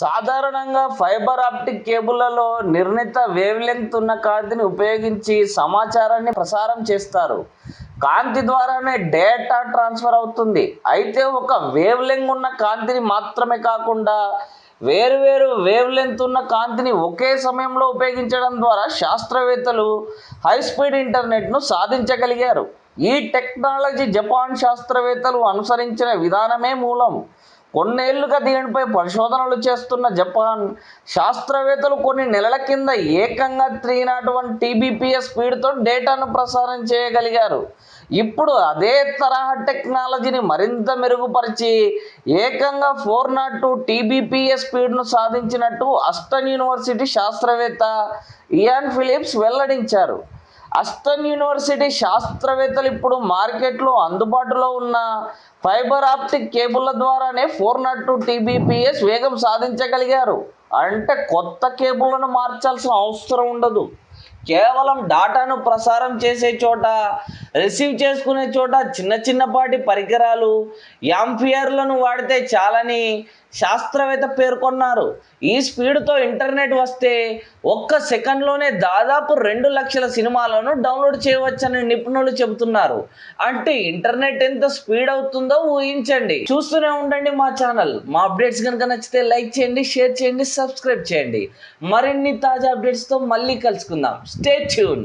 సాధారణంగా fibre optic కేబుళ్ళలో నిర్ణీత wave length ఉన్న కాంతిని ఉపయోగించి సమాచారాన్ని ప్రసారం చేస్తారు. కాంతి ద్వారానే డేటా ట్రాన్స్ఫర్ అవుతుంది. అయితే ఒక వేవ్ లెంగ్ ఉన్న కాంతిని మాత్రమే కాకుండా వేరువేరు వేవ్ లెంత్ ఉన్న కాంతిని ఒకే సమయంలో ఉపయోగించడం ద్వారా శాస్త్రవేత్తలు హై స్పీడ్ ఇంటర్నెట్ను సాధించగలిగారు. ఈ టెక్నాలజీ జపాన్ శాస్త్రవేత్తలు అనుసరించిన విధానమే మూలం. కొన్నేళ్ళుగా దీనిపై పరిశోధనలు చేస్తున్న జపాన్ శాస్త్రవేత్తలు కొన్ని నెలల కింద ఏకంగా త్రీ నాట్ వన్ టీబీపీఎస్ స్పీడ్తో డేటాను ప్రసారం చేయగలిగారు. ఇప్పుడు అదే తరహా టెక్నాలజీని మరింత మెరుగుపరిచి ఏకంగా ఫోర్ నాట్ టూ టీబీపీఎస్ స్పీడ్ను సాధించినట్టు అస్టన్ యూనివర్సిటీ శాస్త్రవేత్త ఇయాన్ ఫిలిప్స్ వెల్లడించారు. అస్టన్ యూనివర్సిటీ శాస్త్రవేత్తలు ఇప్పుడు మార్కెట్లో అందుబాటులో ఉన్న ఫైబర్ ఆప్టిక్ కేబుల్ల ద్వారానే ఫోర్ నాట్ టూ టీబీపీఎస్ వేగం సాధించగలిగారు. అంటే కొత్త కేబుల్లను మార్చాల్సిన అవసరం ఉండదు. కేవలం డాటాను ప్రసారం చేసే చోట రిసీవ్ చేసుకునే చోట చిన్న చిన్నపాటి పరికరాలు యాంఫియర్లను వాడితే చాలని శాస్త్రవేత్త పేర్కొన్నారు. ఈ స్పీడ్తో ఇంటర్నెట్ వస్తే ఒక్క సెకండ్లోనే దాదాపు రెండు లక్షల సినిమాలను డౌన్లోడ్ చేయవచ్చని నిపుణులు చెబుతున్నారు. అంటే ఇంటర్నెట్ ఎంత స్పీడ్ అవుతుందో ఊహించండి. చూస్తూనే ఉండండి మా ఛానల్. మా అప్డేట్స్ కనుక నచ్చితే లైక్ చేయండి షేర్ చేయండి సబ్స్క్రైబ్ చేయండి. మరిన్ని తాజా అప్డేట్స్తో మళ్ళీ కలుసుకుందాం. Stay tune.